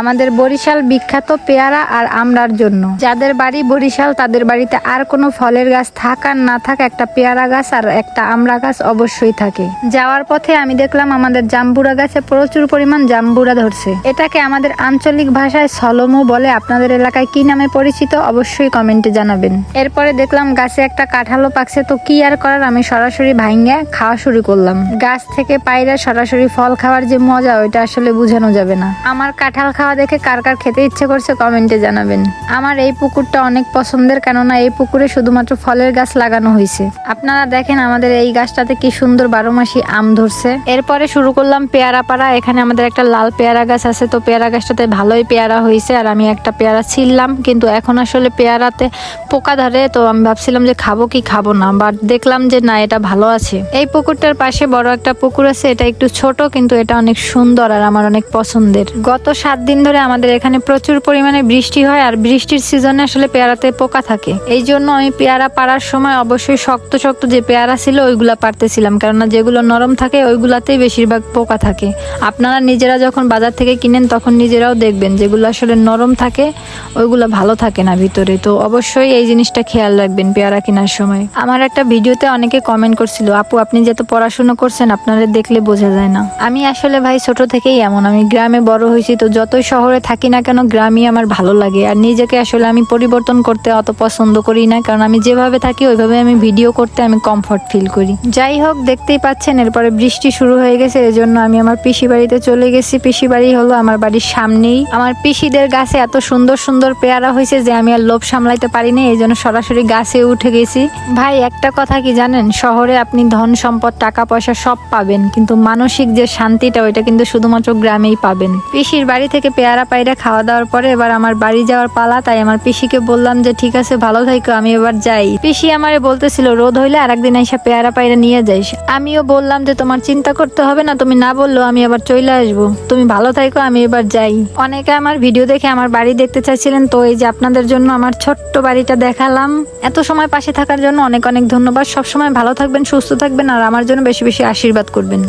আমাদের বরিশাল বিখ্যাত পেয়ারা আর আমড়ার জন্য। যাদের বাড়ি বরিশাল, তাদের বাড়িতে আর কোনো ফলের গাছ থাক আর না থাক, একটা পেয়ারা গাছ আর একটা আমড়া গাছ অবশ্যই থাকে। যাওয়ার পথে আমি দেখলাম আমাদের জাম্বুরা গাছে প্রচুর পরিমাণ জাম্বুরা ধরছে। এটাকে আমাদের আঞ্চলিক ভাষায় সলমু বলে আপনাদের এলাকায় কি নামে পরিচিত অবশ্যই কমেন্টে জানাবেন। এরপরে দেখলাম গাছে একটা কাঁঠালও পাকছে, তো কি আর করার? আমি সরাসরি ভাইঙ্গা খাওয়া শুরু করলাম। গাছ থেকে পায়রা সরাসরি ফল খাওয়ার যে মজা, ওইটা আসলে বোঝানো যাবে না। আমার কাঁঠাল খাওয়া দেখে কার কার খেতে ইচ্ছে করছে কমেন্টে জানাবেন। আমার এই পুকুরটা অনেক পছন্দের, কেননা এই পুকুরে শুধুমাত্র ফলের গাছ লাগানো হয়েছে আপনারা দেখেন আমাদের এই গাছটাতে কি সুন্দর বারো মাসি আম ধরছে। এরপরে শুরু করলাম পেয়ারা পাড়া। এখানে আমাদের একটা লাল পেয়ারা গাছ আছে, তো পেয়ারা গাছটাতে ভালোই পেয়ারা হয়েছে আর আমি একটা পেয়ারা ছিললাম কিন্তু এখন আসলে পেয়ারাতে পোকা ধরে, তো আমি ভাবছিলাম যে খাব কি খাব না বাট দেখলাম যে না, এটা ভালো আছে। এই পুকুরটার পাশে বড় একটা পুকুর আছে, এটা একটু ছোট, কিন্তু এটা অনেক সুন্দর আর আমার অনেক পছন্দের। গত সাত দিন ধরে আমাদের এখানে প্রচুর পরিমাণে বৃষ্টি হয় আর বৃষ্টির সিজনে আসলে পেয়ারাতে পোকা থাকে। এই জন্য আমি পেয়ারা পাড়ার সময় অবশ্যই শক্ত শক্ত যে পেয়ারা ছিল ওইগুলা পারতেছিলাম কেননা যেগুলো নরম থাকে, ওইগুলাতেই বেশিরভাগ পোকা থাকে। আপনারা নিজেরা যখন বাজার থেকে কিনেন, তখন নিজেরাও দেখবেন যেগুলো আসলে নরম থাকে, ওইগুলো ভালো থাকে না ভিতরে। তো অবশ্যই এই জিনিসটা খেয়াল রাখবেন পেয়ারা কেনার সময়। আমার একটা ভিডিওতে অনেকে কমেন্ট করছিল, আপু, আপনি যত পড়াশুনো করছেন আপনারা দেখলে বোঝা যায় না। আমি আসলে ভাই ছোট থেকেই এমন। আমি গ্রামে বড় হয়েছি, তো যতই শহরে থাকি না কেন, গ্রামই আমার ভালো লাগে। আর নিজেকে আসলে আমি পরিবর্তন করতে অত পছন্দ করি না, কারণ আমি যেভাবে থাকি, ওইভাবে আমি ভিডিও করতে আমি কমফর্ট ফিল করি। যাই হোক, দেখতেই পাচ্ছেন, এরপরে বৃষ্টি শুরু হয়ে গেছে, এজন্য আমি আমার পিসি বাড়িতে চলে গেছি। পিসি বাড়ি হলো আমার বাড়ির সামনেই। আমার পিসিদের গাছে এত সুন্দর সুন্দর পেয়ারা হয়েছে যে আমি আর লোভ সামলাইতে পারিনি এই জন্য সরাসরি গাছে উঠে গেছি। ভাই, একটা কথা কি জানেন? শহরে আপনি ধন, সম্পদ, টাকা, পয়সা সব পাবেন, কিন্তু মানসিক যে শান্তিটা, ওইটা কিন্তু শুধুমাত্র গ্রামেই পাবেন। পিসির বাড়ি থেকে পেয়ারা পায়রা খাওয়া দাওয়ার পরে এবার আমার বাড়ি যাওয়ার পালা, তাই আমার পিসিকে বললাম যে, ঠিক আছে, ভালো থাইকো, আমি এবার যাই। পিসি আমারে বলতেছিল, রোদ হইলে আর একদিন এসে পেয়ারা পায়রা নিয়ে যাইস। আমিও বললাম যে, তোমার চিন্তা করতে হবে না, তুমি না বলল আমি আবার চলে আসব। তুমি ভালো থাইকো, আমি এবার যাই। অনেকে আমার ভিডিও দেখে আমার বাড়ি দেখতে চাইছিলেন, তো এই যে আপনাদের জন্য আমার ছোট্ট বাড়িটা দেখালাম। এত সময় পাশে থাকার জন্য অনেক অনেক ধন্যবাদ। সবসময় ভালো থাকবেন, সুস্থ থাকবেন, আর আমার জন্য বেশি বেশি আশীর্বাদ করবেন।